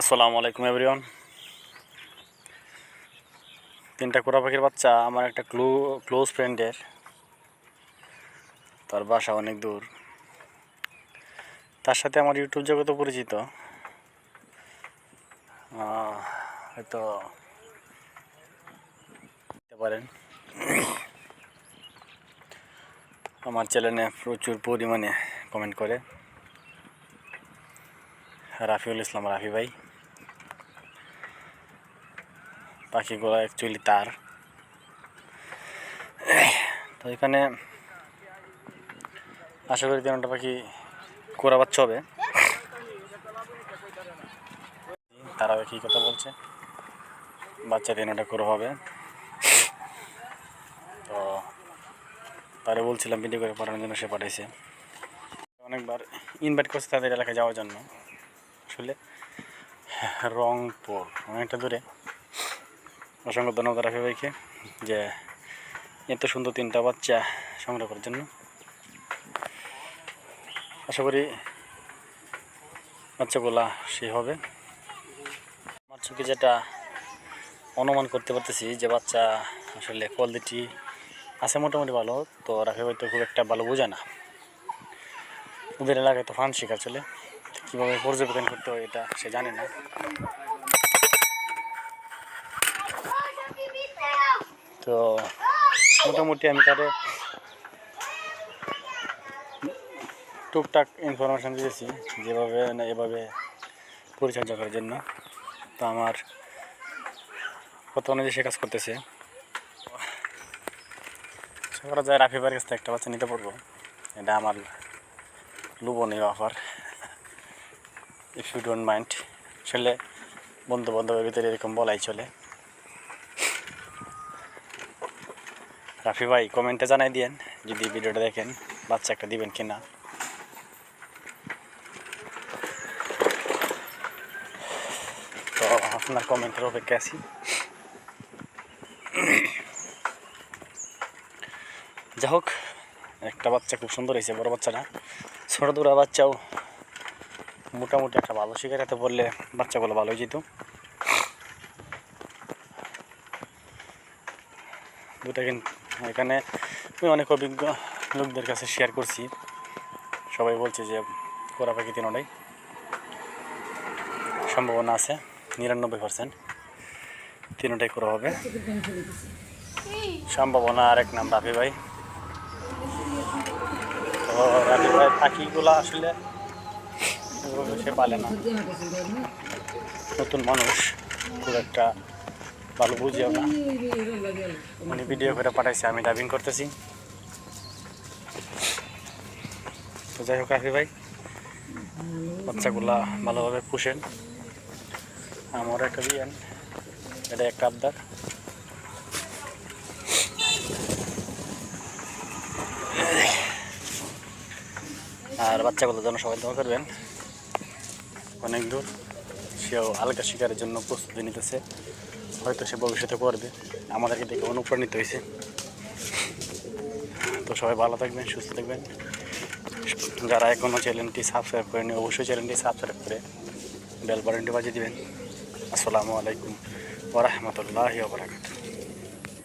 আসসালামু আলাইকুম এভরিওয়ান তিনটা কোরা পাখির বাচ্চা, আমার একটা ক্লো ক্লোজ ফ্রেন্ডের তার বাসা অনেক দূর। তার সাথে আমার ইউটিউব জগতে পরিচিত। হয়তো পারেন। আমার চ্যানেলে প্রচুর পরিমাণে কমেন্ট করে। রাফিউল ইসলাম রাফি ভাই। পাখিগুলো অ্যাকচুয়ালি তার। তো এখানে আশা করি তিনটা পাখি কোরা বাচ্চা হবে। তারা কি কথা বলছে। বাচ্চা তিনটা করে হবে। তো তারা বলছিলাম ভিডিও করে পাঠানোর জন্য সে পাঠাইছে। অনেকবার ইনভাইট করছে তাদের এলাকায় যাওয়ার জন্য। আসলে রংপুর। অনেকটা দূরে অসংখ্য ধন্যবাদ রাফি ভাইকে যে এত সুন্দর তিনটা বাচ্চা সংগ্রহ করার জন্য। আশা করি বাচ্চাগুলা সে হবে। আমার চোখে যেটা অনুমান করতে পারতেছি যে বাচ্চা আসলে কোয়ালিটি আছে মোটামুটি ভালো, তো ভাই তো খুব একটা ভালো বোঝে না। ওদের এলাকায় তো ফান শিকার চলে। কীভাবে পর্যবেক্ষণ করতে হয় এটা সে জানে না। তো মোটামুটি আমি তাদের টুকটাক ইনফরমেশান দিয়েছি, যেভাবে না এভাবে পরিচর্যা করার জন্য। তো আমার কত অনুযায়ী সে কাজ করতেছে করা যায় রাফি ভাইয়ের কাছ থেকে একটা বাচ্চা নিতে পারব। এটা আমার লুবনীয় offer if you don't mind আসলে বন্ধু বান্ধবের ভিতরে এরকম বলাই চলে। রাফি ভাই, কমেন্টে জানাই দিয়েন, যদি ভিডিওটা দেখেন, বাচ্চা একটা দিবেন কি না তো আপনার কমেন্টের অপেক্ষা আছি। যাই হোক, একটা বাচ্চা খুব সুন্দর হয়েছে, বড় বাচ্চাটা। ছোটো দুরা বাচ্চাও মোটামুটি একটা ভালো শিকারাতে পড়লে বাচ্চাগুলো ভালোই যেত। দুটা কিন্তু এখানে আমি অনেক অভিজ্ঞ লোকদের কাছে শেয়ার করছি। সবাই বলছে যে কোরা পাখি তিনটাই সম্ভাবনা আছে, নিরানব্বই পার্সেন্ট তিনটাই করা হবে। সম্ভাবনা আর এক নাম রাফি ভাই। তো রাফি ভাই পাখিগুলো আসলে ওইভাবে সে পালে না। নতুন মানুষ, খুব একটা ভালো বুঝিও না। উনি ভিডিও করে পাঠাইছে, আমি ডাবিং করতেছি। তো যাই হোক রাফি ভাই, বাচ্চাগুলা ভালোভাবে পুষেন। আমার একটা দিয়েন এটা একটা আবদার। আর বাচ্চাগুলোর জন্য সবাই দোয়া করবেন। অনেক দূর। সেও হালকা শিকারের জন্য প্রস্তুতি নিতেছে। হয়তো সে ভবিষ্যতে করবে। আমাদেরকে দেখে অনুপ্রাণিত হয়েছে। তো সবাই ভালো থাকবেন, সুস্থ থাকবেন। যারা এখনও চ্যানেলটি সাবস্ক্রাইব করেনি, অবশ্যই চ্যানেলটি সাবস্ক্রাইব করে বেল বাটনটি বাজিয়ে দিবেন। আসসালামু আলাইকুম ওরহমতুল্লাহি ওবরাকাতুহ